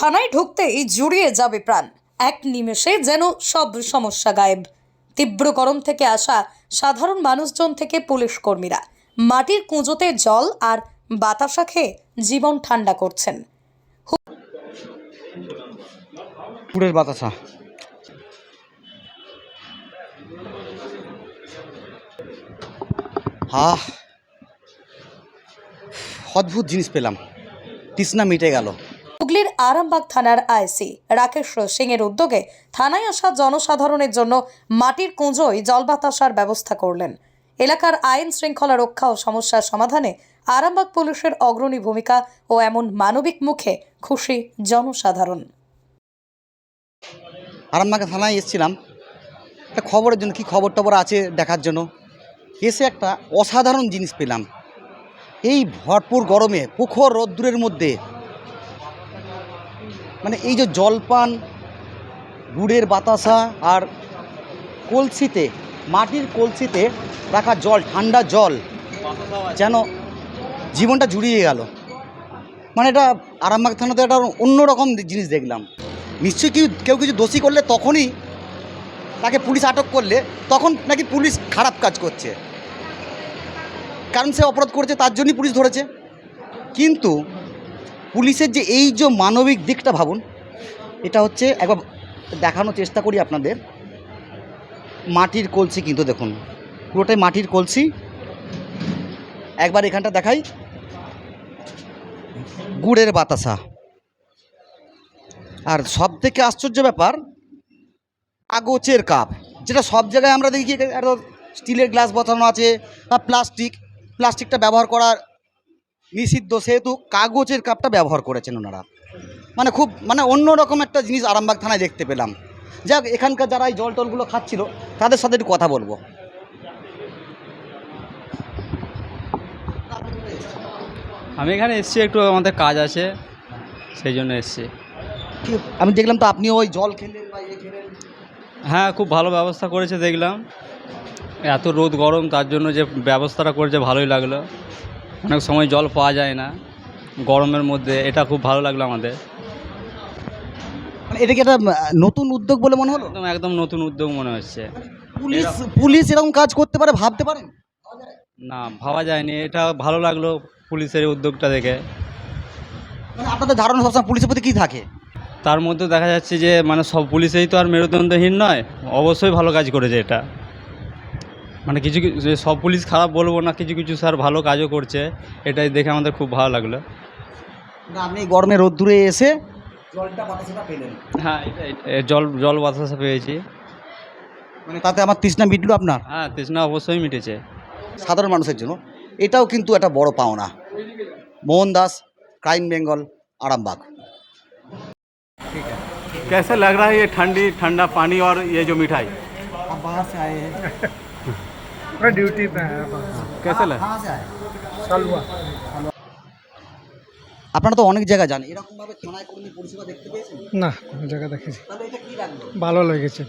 থানায় ঢুকতেই জুড়িয়ে যাবে প্রাণ। এক নিমেষে যেন সব সমস্যা গায়েব। তীব্র গরম থেকে আসা সাধারণ মানুষজন থেকে পুলিশ কর্মীরা মাটির কুঁজোতে জল আর বাতাসা খেয়ে জীবন ঠান্ডা করছেন। পুরের বাতাসা। আহ, অদ্ভুত জিনিস পেলাম। তৃষ্ণা মিটে গেল। আরামবাগ থানার আইসি। রাকেশ সিং এর উদ্যোগে থানায় আসা জনসাধারণের জন্য মাটির কুঁজোয় জল বাতাসার ব্যবস্থা করলেন। এলাকার আইন শৃঙ্খলা রক্ষা ও সমস্যার সমাধানে আরামবাগ পুলিশের অগ্রণী ভূমিকা ও এমন মানবিক মুখে খুশি জনসাধারণ। আরামবাগ থানায় এসেছিলাম। একটা খবরের জন্য, কি খবর টবর আছে দেখার জন্য? এসে একটা অসাধারণ জিনিস পেলাম। এই ভরপুর গরমে প্রখর রোদ্দুরের মধ্যে মানে এই যে জলপান, গুড়ের বাতাসা আর কলসিতে, মাটির কলসিতে রাখা জল, ঠান্ডা জল যেন জীবনটা জুড়িয়ে গেল। মানে এটা আরামবাগ থানাতে একটা অন্যরকম জিনিস দেখলাম। নিশ্চয়ই কেউ কেউ কিছু দোষী করলে তখনই তাকে পুলিশ আটক করলে তখন নাকি পুলিশ খারাপ কাজ করছে। কারণ সে অপরাধ করেছে, তার জন্যই পুলিশ ধরেছে। কিন্তু পুলিশের যে এই যে মানবিক দিকটা ভাবুন, এটা হচ্ছে একবার দেখানোর চেষ্টা করি আপনাদের। মাটির কলসি কিন্তু দেখুন, পুরোটাই মাটির কলসি। একবার এখানটা দেখাই। গুড়ের বাতাসা। আর সব থেকে আশ্চর্য ব্যাপার, আগোচের কাপ, যেটা সব জায়গায় আমরা দেখি স্টিলের গ্লাস বসানো আছে বা প্লাস্টিক। প্লাস্টিকটা ব্যবহার করা নিষিদ্ধ সেহেতু কাগজের কাপটা ব্যবহার করেছেন ওনারা। মানে খুব মানে অন্য রকম একটা জিনিস আরামবাগ থানায় দেখতে পেলাম। যাক এখানকার যারা এই জল টলগুলো খাচ্ছিল তাদের সাথে একটু কথা বলব। আমি এখানে এসছি একটু আমাদের কাজ আছে সেই জন্য এসছি। আমি দেখলাম তো আপনিও ওই জল খেলেন বা ইয়ে খেলেন। হ্যাঁ খুব ভালো ব্যবস্থা করেছে দেখলাম। এত রোদ গরম তার জন্য যে ব্যবস্থাটা করেছে ভালোই লাগল। অনেক সময় জল পাওয়া যায় না গরমের মধ্যে। এটা খুব ভালো লাগল আমাদের। মানে এটা কি একটা নতুন উদ্যোগ বলে মনে হলো? একদম একদম নতুন উদ্যোগ মনে হচ্ছে। পুলিশ পুলিশ এরকম কাজ করতে পারে ভাবতে পারেন? না ভাবা যায়নি। এটা ভালো লাগল পুলিশের উদ্যোগটা দেখে। মানে আপনাদের ধারণা সবসময় পুলিশের প্রতি কী থাকে? তার মধ্যে দেখা যাচ্ছে যে মানে সব পুলিশেই তো আর মেরুদণ্ডহীন নয়। অবশ্যই ভালো কাজ করেছে এটা। মানে কিছু কিছু যে সব পুলিশ খারাপ বলবো না কিছু কিছু স্যার ভালো কাজও করছে এটাই দেখে আমাদের খুব ভালো লাগলো না আপনি এই গরমে রোদ্দুরে এসে জলটা বাতাসটা পেলেন হ্যাঁ এটা এটা- জল জল বাতাসা পেয়েছি মানে তাতে আমার তৃষ্ণা মিটলো আপনার হ্যাঁ তৃষ্ণা অবশ্যই মিটেছে সাধারণ মানুষের জন্য এটাও কিন্তু একটা বড় পাওনা মোহন দাস ক্রাইম বেঙ্গল আরামবাগ कैसा लग रहा है ये ठंडी ठंडा पानी और ये जो मिठाई मैं ड्यूटी पे है कैसे लगा? सालुआ। আপনারা তো অনেক জায়গা যান এরকম ভাবে থানায় কোনো পরিষেবা দেখতে পেয়েছেন না কোনো জায়গা দেখেছি তাহলে এটা কি লাগল ভালো লেগেছে